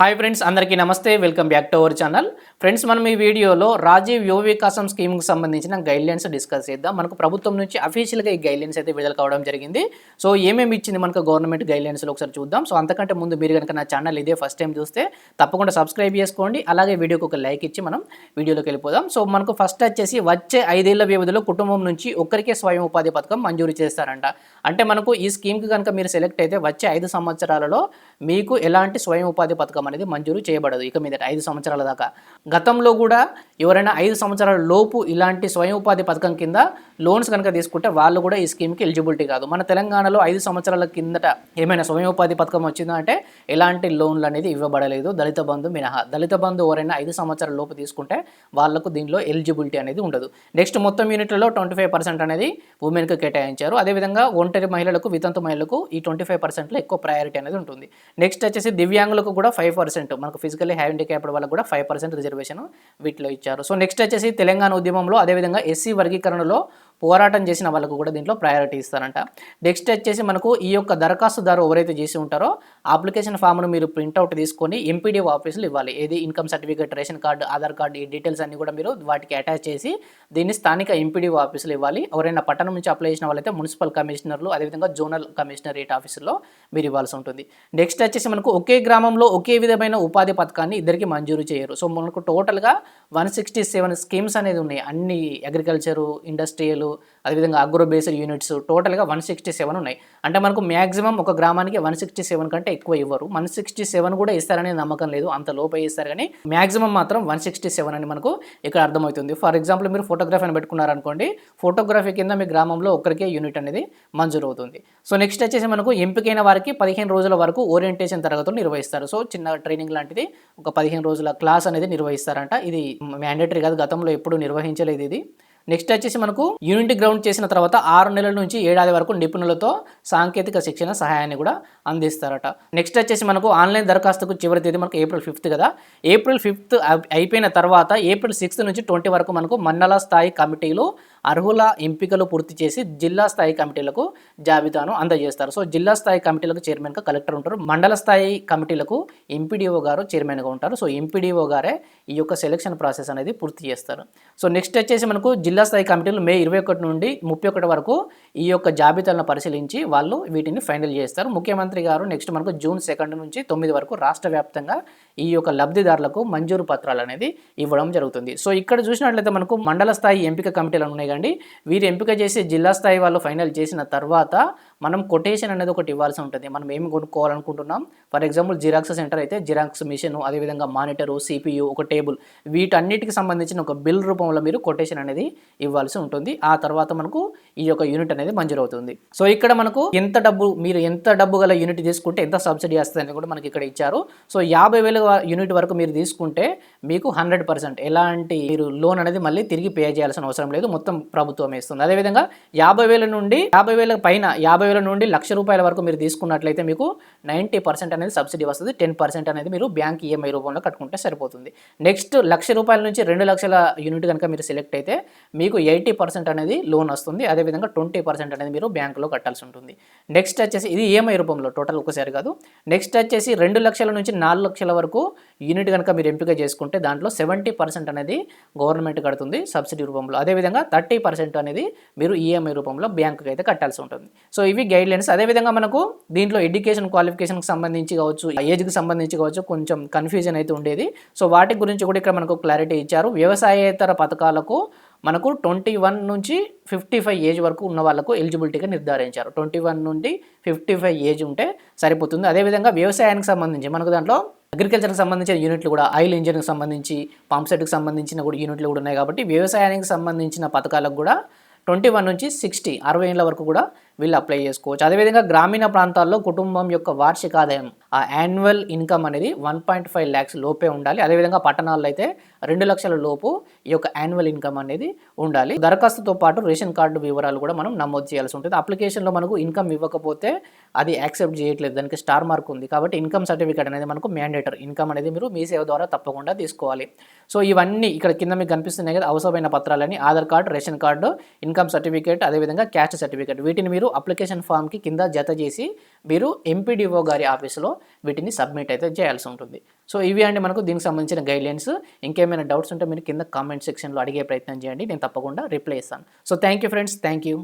Hi friends అందరికీ నమస్తే. Welcome back to our channel. Friends మనం ఈ వీడియోలో రాజీవ్ యువ వికాసం స్కీమ్కి సంబంధించిన గైడ్లైన్స్ డిస్కస్ చేద్దాం. మనకు ప్రభుత్వం నుంచి అఫీషియల్గా ఈ గైడ్లైన్స్ అయితే విడుదల కావడం జరిగింది. సో ఏమేమి ఇచ్చింది మనకు గవర్నమెంట్ గైడ్లైన్స్లో ఒకసారి చూద్దాం. సో అంతకంటే ముందు మీరు కనుక నా ఛానల్ ఇదే ఫస్ట్ టైం చూస్తే తప్పకుండా సబ్స్క్రైబ్ చేసుకోండి. అలాగే వీడియోకి ఒక లైక్ ఇచ్చి మనం వీడియోలోకి వెళ్ళిపోదాం. సో మనకు ఫస్ట్ వచ్చేసి వచ్చే ఐదేళ్ళ వ్యవధిలో కుటుంబం నుంచి ఒక్కరికే స్వయం ఉపాధి పథకం మంజూరు చేస్తారంట. అంటే మనకు ఈ స్కీమ్కి కనుక మీరు సెలెక్ట్ అయితే వచ్చే ఐదు సంవత్సరాలలో మీకు ఎలాంటి స్వయం ఉపాధి పథకం అనేది మంజూరు చేయబడదు. ఇక మీద ఐదు సంవత్సరాల దాకా. గతంలో కూడా ఎవరైనా ఐదు సంవత్సరాల లోపు ఇలాంటి స్వయం ఉపాధి పథకం కింద లోన్స్ కనుక తీసుకుంటే వాళ్ళు కూడా ఈ స్కీమ్కి ఎలిజిబిలిటీ కాదు. మన తెలంగాణలో ఐదు సంవత్సరాల కిందట ఏమైనా స్వయం ఉపాధి పథకం వచ్చిందా అంటే ఎలాంటి లోన్లు అనేది ఇవ్వబడలేదు. దళిత బంధు మినహా. దళిత బంధు ఎవరైనా ఐదు సంవత్సరాల లోపు తీసుకుంటే వాళ్ళకు దీనిలో ఎలిజిబిలిటీ అనేది ఉండదు. నెక్స్ట్ మొత్తం యూనిట్లలో ట్వంటీ ఫైవ్ పర్సెంట్ అనేది ఉమెన్కి కేటాయించారు. అదేవిధంగా ఒంటరి మహిళలకు వితంతు మహిళలకు ఈ ట్వంటీ ఫైవ్ పర్సెంట్లో ఎక్కువ ప్రయారిటీ అనేది ఉంటుంది. నెక్స్ట్ వచ్చేసి దివ్యాంగులకు కూడా ఫైవ్ పర్సెంట్. మనకు ఫిజికల్లీ హ్యాండిక్యాప్డ్ వాళ్ళకు కూడా ఫైవ్ పర్సెంట్ రిజర్వేషన్ వీటిలో ఇచ్చారు. సో నెక్స్ట్ వచ్చేసి తెలంగాణ ఉద్యమంలో అదేవిధంగా ఎస్సీ వర్గీకరణలో పోరాటం చేసిన వాళ్ళకు కూడా దీంట్లో ప్రయారిటీ ఇస్తారంట. నెక్స్ట్ వచ్చేసి మనకు ఈ యొక్క దరఖాస్తుదారు ఎవరైతే చేసి ఉంటారో అప్లికేషన్ ఫామ్ను మీరు ప్రింట్అవుట్ తీసుకొని ఎంపీడీఓ ఆఫీసులు ఇవ్వాలి. ఏది income certificate ration card Aadhaar card ఈ డీటెయిల్స్ అన్ని కూడా మీరు వాటికి అటాచ్ చేసి దీన్ని స్థానిక ఎంపీడీఓ ఆఫీసులు ఇవ్వాలి. ఎవరైనా పట్టణం నుంచి అప్లై చేసిన వాళ్ళైతే మున్సిపల్ కమిషనర్లు అదేవిధంగా జోనల్ కమిషనరేట్ ఆఫీసులో మీరు ఇవ్వాల్సి ఉంటుంది. నెక్స్ట్ వచ్చేసి మనకు ఒకే గ్రామంలో ఒకే విధమైన ఉపాధి పథకాన్ని ఇద్దరికి మంజూరు చేయరు. సో మనకు టోటల్గా వన్ సిక్స్టీ సెవెన్ స్కీమ్స్ అనేది ఉన్నాయి. అన్ని అగ్రికల్చరు ఇండస్ట్రియల్ అదేవిధంగా అగ్రో బేసర్ యూనిట్స్ టోటల్గా వన్ సిక్స్టీ సెవెన్ ఉన్నాయి. అంటే మనకు మ్యాక్సిమం ఒక గ్రామానికి వన్ సిక్స్టీ సెవెన్ కంటే ఎక్కువ ఇవ్వరు. వన్ సిక్స్టీ సెవెన్ కూడా ఇస్తారనే నమ్మకం లేదు. అంత లోపే ఇస్తారు కానీ మ్యాక్సిమం మాత్రం వన్ సిక్స్టీ సెవెన్ అని మనకు ఇక్కడ అర్థమవుతుంది. ఫర్ ఎగ్జాంపుల్ మీరు ఫోటోగ్రఫీ అని పెట్టుకున్నారనుకోండి ఫోటోగ్రఫీ కింద మీ గ్రామంలో ఒక్కరికే యూనిట్ అనేది మంజూరు అవుతుంది. సో నెక్స్ట్ వచ్చేసి మనకు ఎంపికైన వారికి పదిహేను రోజుల వరకు ఓరియంటేషన్ తరగతులు నిర్వహిస్తారు. సో చిన్న ట్రైనింగ్ లాంటిది ఒక పదిహేను రోజుల క్లాస్ అనేది నిర్వహిస్తారంట. ఇది మ్యాండేటరీ కాదు గతంలో ఎప్పుడు నిర్వహించలేదు ఇది. నెక్స్ట్ వచ్చేసి మనకు యూనిట్ గ్రౌండ్ చేసిన తర్వాత ఆరు నెలల నుంచి ఏడాది వరకు నిపుణులతో సాంకేతిక శిక్షణ సహాయాన్ని కూడా అందిస్తారట. నెక్స్ట్ వచ్చేసి మనకు ఆన్లైన్ దరఖాస్తుకు చివరి తేదీ మనకు ఏప్రిల్ ఫిఫ్త్ కదా. ఏప్రిల్ ఫిఫ్త్ అయిపోయిన తర్వాత ఏప్రిల్ సిక్స్త్ నుంచి ట్వంటీ వరకు మనకు మండల స్థాయి కమిటీలు అర్హుల ఎంపికలు పూర్తి చేసి జిల్లా స్థాయి కమిటీలకు జాబితాను అందజేస్తారు. సో జిల్లా స్థాయి కమిటీలకు చైర్మన్గా కలెక్టర్ ఉంటారు. మండల స్థాయి కమిటీలకు ఎంపీడీఓ గారు చైర్మన్గా ఉంటారు. సో ఎంపీడీఓ గారే ఈ యొక్క సెలక్షన్ ప్రాసెస్ అనేది పూర్తి చేస్తారు. సో నెక్స్ట్ వచ్చేసి మనకు జిల్లా స్థాయి కమిటీలు మే ఇరవై ఒకటి నుండి ముప్పై ఒకటి వరకు ఈ యొక్క జాబితాలను పరిశీలించి వాళ్ళు వీటిని ఫైనల్ చేస్తారు. ముఖ్యమంత్రి గారు నెక్స్ట్ మనకు జూన్ సెకండ్ నుంచి తొమ్మిది వరకు రాష్ట్ర వ్యాప్తంగా ఈ యొక్క లబ్ధిదారులకు మంజూరు పత్రాలు అనేది ఇవ్వడం జరుగుతుంది. సో ఇక్కడ చూసినట్లయితే మనకు మండల స్థాయి ఎంపిక కమిటీలు ఉన్నాయి కానీ వీరు ఎంపిక చేసి జిల్లా స్థాయి వాళ్ళు ఫైనల్ చేసిన తర్వాత మనం కొటేషన్ అనేది ఒకటి ఇవ్వాల్సి ఉంటుంది. మనం ఏమి కొనుక్కోవాలనుకుంటున్నాం? ఫర్ ఎగ్జాంపుల్ జిరాక్స్ సెంటర్ అయితే జిరాక్స్ మిషన్ అదేవిధంగా మానిటరు సిపియు ఒక టేబుల్ వీటన్నిటికి సంబంధించిన ఒక బిల్ రూపంలో మీరు కొటేషన్ అనేది ఇవ్వాల్సి ఉంటుంది. ఆ తర్వాత మనకు ఈ యొక్క యూనిట్ అనేది మంజూరు అవుతుంది సో ఇక్కడ మనకు ఎంత డబ్బు మీరు ఎంత డబ్బు గల యూనిట్ తీసుకుంటే ఎంత సబ్సిడీ వస్తుంది అని కూడా మనకి ఇక్కడ ఇచ్చారు. సో యాభై వేల యూనిట్ వరకు మీరు తీసుకుంటే మీకు హండ్రెడ్ పర్సెంట్. ఎలాంటి మీరు లోన్ అనేది మళ్ళీ తిరిగి పే చేయాల్సిన అవసరం లేదు. మొత్తం ప్రభుత్వం ఇస్తుంది అదేవిధంగా యాభై వేల నుండి యాభై వేల పైన యాభై వేల నుండి లక్ష రూపాయల వరకు మీరు తీసుకున్నట్లయితే మీకు నైంటీ పర్సెంట్ అనేది సబ్సిడీ వస్తుంది. టెన్ పర్సెంట్ అనేది మీరు బ్యాంక్ ఈఎంఐ రూపంలో కట్టుకుంటే సరిపోతుంది. నెక్స్ట్ లక్ష రూపాయల నుంచి రెండు లక్షల యూనిట్ కనుక మీరు సెలెక్ట్ అయితే మీకు ఎయిటీ పర్సెంట్ అనేది లోన్ వస్తుంది. అదేవిధంగా ట్వంటీ పర్సెంట్ అనేది మీరు బ్యాంకులో కట్టాల్సి ఉంటుంది. నెక్స్ట్ వచ్చేసి ఇది ఈఎంఐ రూపంలో టోటల్ ఒకసారి కాదు. నెక్స్ట్ వచ్చేసి రెండు లక్షల నుంచి నాలుగు లక్షల వరకు యూనిట్ కనుక మీరు ఎంపిక చేసుకుంటే దాంట్లో సెవెంటీ పర్సెంట్ అనేది గవర్నమెంట్ కడుతుంది సబ్సిడీ రూపంలో. అదేవిధంగా థర్టీ పర్సెంట్ అనేది మీరు ఈఎంఐ రూపంలో బ్యాంకుకి అయితే కట్టాల్సి ఉంటుంది. సో ఇవి గైడ్ లైన్స్ అదేవిధంగా మనకు దీంట్లో ఎడ్యుకేషన్ క్వాలిఫికేషన్కి సంబంధించి కావచ్చు ఏజ్కి సంబంధించి కావచ్చు కొంచెం కన్ఫ్యూజన్ అయితే ఉండేది. సో వాటి గురించి కూడా ఇక్కడ మనకు క్లారిటీ ఇచ్చారు. వ్యవసాయేతర పథకాలకు మనకు ట్వంటీ వన్ నుంచి ఫిఫ్టీ ఫైవ్ ఏజ్ వరకు ఉన్న వాళ్ళకు ఎలిజిబిలిటీగా నిర్ధారించారు. ట్వంటీ వన్ నుండి ఫిఫ్టీ ఫైవ్ ఏజ్ ఉంటే సరిపోతుంది. అదేవిధంగా వ్యవసాయానికి సంబంధించి మనకు దాంట్లో అగ్రికల్చర్కి సంబంధించిన యూనిట్లు కూడా ఆయిల్ ఇంజిన్కి సంబంధించి పంప్ సెట్కి సంబంధించిన కూడా యూనిట్లు కూడా ఉన్నాయి కాబట్టి వ్యవసాయానికి సంబంధించిన పథకాలకు కూడా ట్వంటీ వన్ నుంచి సిక్స్టీ అరవై ఏళ్ళ వరకు కూడా వీళ్ళు అప్లై చేసుకోవచ్చు. అదేవిధంగా గ్రామీణ ప్రాంతాల్లో కుటుంబం యొక్క వార్షిక ఆదాయం ఆ యాన్యువల్ ఇన్కమ్ అనేది వన్ పాయింట్ ఫైవ్ ల్యాక్స్ లోపే ఉండాలి. అదేవిధంగా పట్టణాల్లో అయితే రెండు లక్షల లోపు ఈ యొక్క యాన్యువల్ ఇన్కమ్ అనేది ఉండాలి. దరఖాస్తుతో పాటు రేషన్ కార్డు వివరాలు కూడా మనం నమోదు చేయాల్సి ఉంటుంది. అప్లికేషన్లో మనకు ఇన్కమ్ ఇవ్వకపోతే అది యాక్సెప్ట్ చేయట్లేదు. దానికి స్టార్ మార్క్ ఉంది. కాబట్టి ఇన్కమ్ సర్టిఫికేట్ అనేది మనకు మ్యాండేటర్ ఇన్కమ్ అనేది మీరు మీ సేవ ద్వారా తప్పకుండా తీసుకోవాలి. సో ఇవన్నీ ఇక్కడ కింద మీకు కనిపిస్తున్నాయి కదా అవసరమైన పత్రాలని Aadhaar card ration card income certificate అదేవిధంగా క్యాస్ట్ సర్టిఫికేట్ వీటిని మీరు అప్లికేషన్ ఫామ్కి కింద జత చేసి మీరు ఎంపీడీఓ గారి ఆఫీసులో వీటిని సబ్మిట్ అయితే చేయాల్సి ఉంటుంది. సో ఇవి అండి మనకు దీనికి సంబంధించిన గైడ్లైన్స్. ఇంకేమైనా డౌట్స్ ఉంటే మీరు కింద కామెంట్ సెక్షన్లో అడిగే ప్రయత్నం చేయండి. నేను తప్పకుండా రిప్లై ఇస్తాను. So thank you friends. Thank you